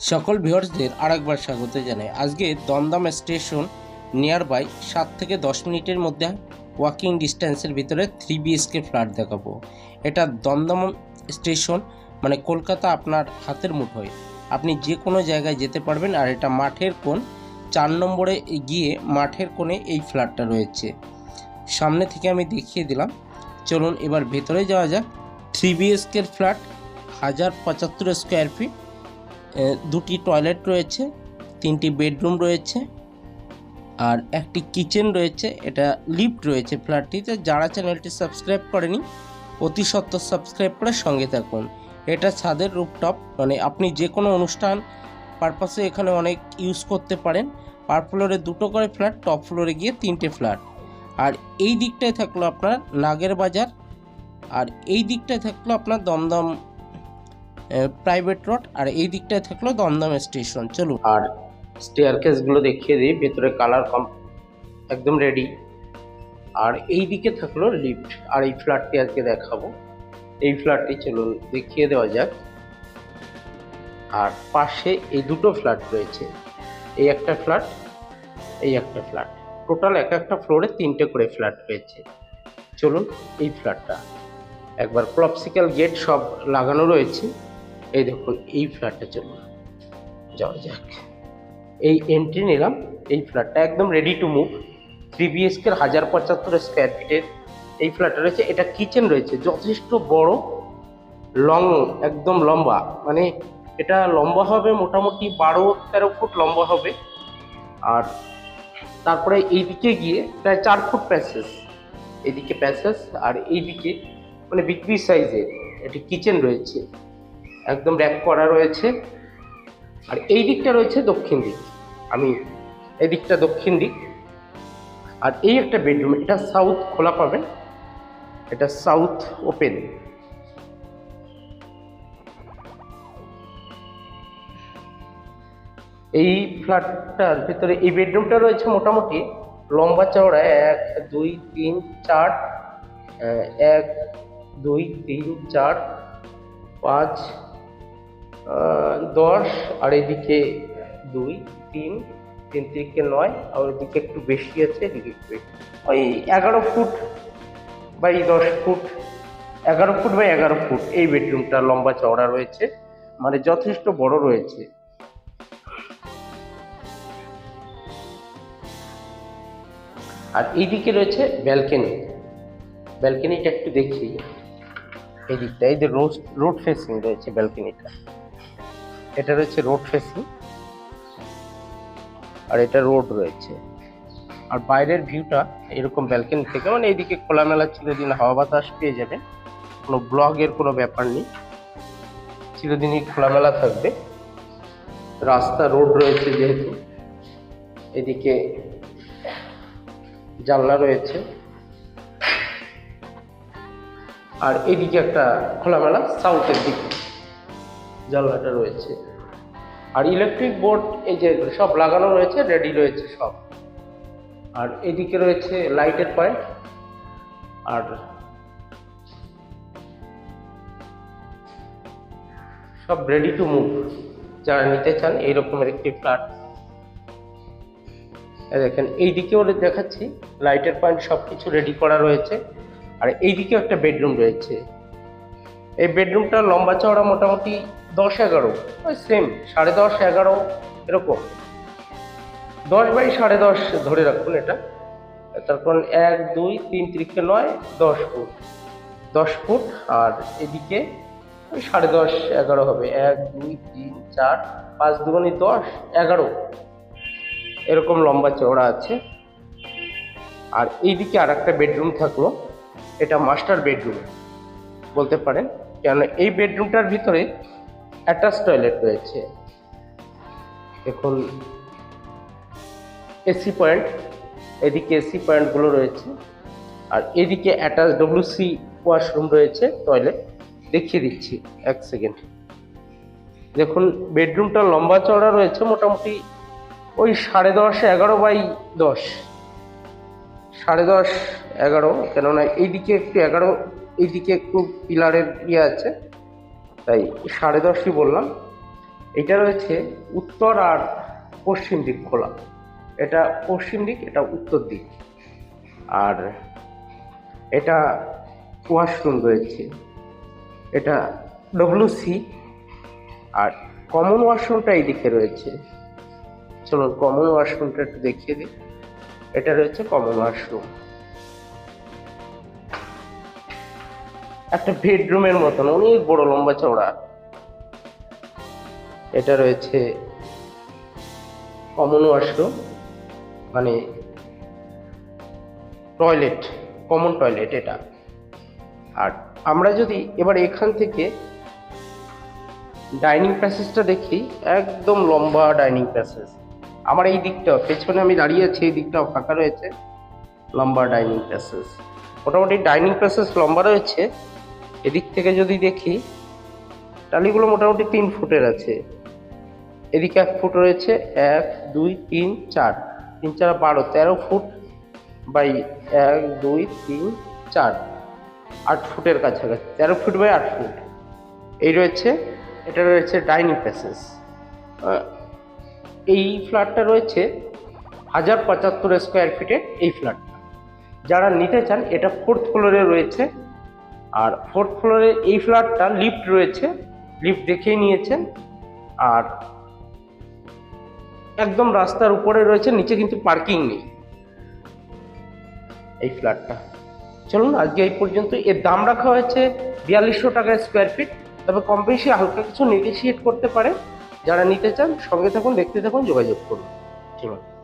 সকল ভিউয়ার্সদের আরেকবার স্বাগত জানাই। আজকে দমদম স্টেশন নিয়ার বাই সাত থেকে দশ মিনিটের মধ্যে ওয়াকিং ডিস্টেন্সের ভিতরে থ্রি বিএসকে ফ্ল্যাট দেখাবো। এটা দমদম স্টেশন মানে কলকাতা আপনার হাতের মুঠোয়। আপনি যে কোনো জায়গায় যেতে পারবেন আর এটা মাঠের কোণ, চার নম্বরে গিয়ে মাঠের কোণে এই ফ্ল্যাটটা রয়েছে। সামনে থেকে আমি দেখিয়ে দিলাম। চলুন এবার ভেতরে যাওয়া যাক। থ্রি বিএসকের ফ্ল্যাট হাজার পঁচাত্তর স্কোয়ার ফিট দুটি টয়লেট রয়েছে, তিনটি বেডরুম রয়েছে, আর একটি কিচেন রয়েছে, এটা লিফট রয়েছে ফ্ল্যাটটিতে। যারা চ্যানেলটি সাবস্ক্রাইব করেনি, অতি সত্ত্বর সাবস্ক্রাইব করে সঙ্গে থাকুন। এটা ছাদের রুপটপ মানে আপনি যে কোনো অনুষ্ঠান পারপাসে এখানে অনেক ইউজ করতে পারেন। পার ফ্লোরে দুটো করে ফ্ল্যাট, টপ ফ্লোরে গিয়ে তিনটে ফ্ল্যাট। আর এই দিকটায় থাকল আপনার নাগের বাজার, আর এই দিকটায় থাকল আপনার দমদম প্রাইভেট রোড আর এই দিকটায় থাকল দমদম স্টেশন চলুন। আর স্টেয়ার কেসগুলো দেখিয়ে দিই, ভেতরে কালার কম, একদম রেডি আর এই দিকে থাকল লিফট আর এই ফ্ল্যাটটি আজকে দেখাবো। এই ফ্ল্যাটটি চলুন দেখিয়ে দেওয়া যাক। আর পাশে এই দুটো ফ্ল্যাট রয়েছে। এই একটা ফ্ল্যাট এই একটা ফ্ল্যাট টোটাল এক একটা ফ্লোরে তিনটে করে ফ্ল্যাট রয়েছে। চলুন এই ফ্ল্যাটটা একবার ক্লপসিক্যাল গেট সব লাগানো রয়েছে। এই দেখুন, এই ফ্ল্যাটটা চলুন যাওয়া যাক। এই এন্ট্রি নিলাম, এই ফ্ল্যাটটা একদম রেডি টু মুভ থ্রি বিএসকের হাজার পঁচাত্তর স্কোয়ার ফিটের এই ফ্ল্যাটটা রয়েছে। এটা কিচেন রয়েছে, যথেষ্ট বড় লং একদম লম্বা। মানে এটা লম্বা হবে মোটামুটি বারো, তেরো ফুট লম্বা হবে। আর তারপরে এইদিকে গিয়ে প্রায় চার ফুট প্যাসেজ এদিকে প্যাসেজ আর এইদিকে মানে বিগ সাইজের একটি কিচেন রয়েছে। একদম র্যাক করা রয়েছে। আর এই দিকটা রয়েছে দক্ষিণ দিক। আমি এই দিকটা দক্ষিণ দিক। আর এই একটা বেডরুম এটা সাউথ খোলা পাবেন। এটা সাউথ ওপেন এই ফ্ল্যাটটার ভিতরে, এই বেডরুমটা রয়েছে মোটামুটি লম্বা চওড়া। এক, দুই, তিন, চার এক, দুই, তিন, চার, পাঁচ দশ, আর এদিকে দুই, তিন তিন তিরিকে নয় আর ওইদিকে একটু বেশি আছে, এদিকে একটু। ওই এগারো ফুট বাই দশ ফুট, এগারো ফুট বাই এগারো ফুট, এই বেডরুমটা লম্বা চওড়া রয়েছে মানে যথেষ্ট বড় রয়েছে। আর এইদিকে রয়েছে ব্যালকনি, ব্যালকনিটা একটু দেখি। এই দিকটা এই যে রোড রোড ফেসিং রয়েছে ব্যালকনিটা। এটা রয়েছে রোড ফেসিং আর এটা রোড রয়েছে। আর বাইরের ভিউটা এরকম ব্যালকনি থেকে মানে এইদিকে খোলামেলা চিরদিন হাওয়া বাতাস পেয়ে যাবেন। কোনো ব্লগের কোনো ব্যাপার নেই। চিরদিনই খোলামেলা থাকবে। রাস্তা রোড রয়েছে যেহেতু। এদিকে জানলা রয়েছে। আর এদিকে একটা খোলামেলা সাউথের দিকে। জানলাটা রয়েছে। আর ইলেকট্রিক বোর্ড এই যে সব লাগানো রয়েছে রেডি রয়েছে সব। আর এদিকে রয়েছে লাইটের পয়েন্ট আর সব রেডি টু মুভ যারা নিতে চান এই রকমের একটি ফ্ল্যাট দেখেন, এইদিকেও দেখাচ্ছি লাইটের পয়েন্ট সব কিছু রেডি করা রয়েছে। আর এইদিকেও একটা বেডরুম রয়েছে। এই বেডরুমটা লম্বা চওড়া মোটামুটি দশ এগারো। ওই সেম সাড়ে দশ, এগারো, এরকম। দশ বাই সাড়ে দশ ধরে রাখুন এটা। তারপর এক, দুই, তিন তিরিখে নয়, দশ ফুট। দশ ফুট, আর এদিকে ওই সাড়ে দশ, এগারো হবে। এক, দুই, তিন, চার, পাঁচ দুগুণি দশ, এগারো। এরকম লম্বা চওড়া আছে। আর এইদিকে আর একটা বেডরুম থাকল। এটা মাস্টার বেডরুম বলতে পারেন। কেন এই বেডরুমটার ভিতরে অ্যাটাচ টয়লেট রয়েছে। এখন এসি পয়েন্ট এদিকে এসি পয়েন্টগুলো রয়েছে, আর এদিকে অ্যাটাচ ডব্লিউসি ওয়াশরুম রয়েছে টয়লেট দেখিয়ে দিচ্ছি এক সেকেন্ড দেখুন বেডরুমটা লম্বা চওড়া রয়েছে মোটামুটি ওই সাড়ে দশ, এগারো বাই দশ। সাড়ে দশ, এগারো, কেননা এইদিকে একটু এগারো, এইদিকে একটু পিলারের ইয়ে আছে। তাই সাড়ে দশই বললাম। এটা রয়েছে উত্তর আর পশ্চিম দিক খোলা। এটা পশ্চিম দিক, এটা উত্তর দিক। আর এটা ওয়াশরুম রয়েছে। এটা ডব্লিউ সি। আর কমন ওয়াশরুমটা এই দিকে রয়েছে। চলুন, কমন ওয়াশরুমটা একটু দেখিয়ে দিই। এটা রয়েছে কমন ওয়াশরুম। একটা বেডরুমের মতন, অনেক বড়, লম্বা চওড়া। এটা রয়েছে কমন ওয়াশরুম মানে টয়লেট কমন টয়লেট এটা। আর আমরা যদি এবার এখান থেকে ডাইনিং প্যাসেজটা দেখি, একদম লম্বা ডাইনিং প্যাসেজ আমার এই দিকটা, পেছনে আমি দাঁড়িয়ে আছি, এই দিকটাও ফাঁকা রয়েছে, লম্বা ডাইনিং প্যাসেজ মোটামুটি ডাইনিং প্যাসেজ লম্বা রয়েছে। এদিক থেকে যদি দেখি, টালিগুলো মোটামুটি তিন ফুটের আছে। এদিকে এক ফুট রয়েছে, এক, দুই, তিন, চার। তিন, চার, বারো, তেরো ফুট বাই এক, দুই, তিন, চার। আট ফুটের কাছাকাছি, তেরো ফুট বাই আট ফুট। এই রয়েছে, এটা রয়েছে ডাইনিং প্যাসেজ এই ফ্ল্যাটটা রয়েছে হাজার পঁচাত্তর স্কোয়ার ফিটের এই ফ্ল্যাটটা। যারা নিতে চান, এটা ফোর্থ ফ্লোরে রয়েছে। আর ফোর্থ ফ্লোরে এই ফ্ল্যাটটা লিফট রয়েছে লিফট দেখেই নিয়েছেন। আর একদম রাস্তার উপরে রয়েছে, নিচে কিন্তু পার্কিং নেই। এই ফ্ল্যাটটা চলুন, আজকে এই পর্যন্ত। এর দাম রাখা হয়েছে বিয়াল্লিশশো টাকা স্কোয়ার ফিট তবে কম বেশি হালকা কিছু নেগোশিয়েট করতে পারে যারা নিতে চান, সঙ্গে থাকুন, দেখতে থাকুন, যোগাযোগ করুন। আছে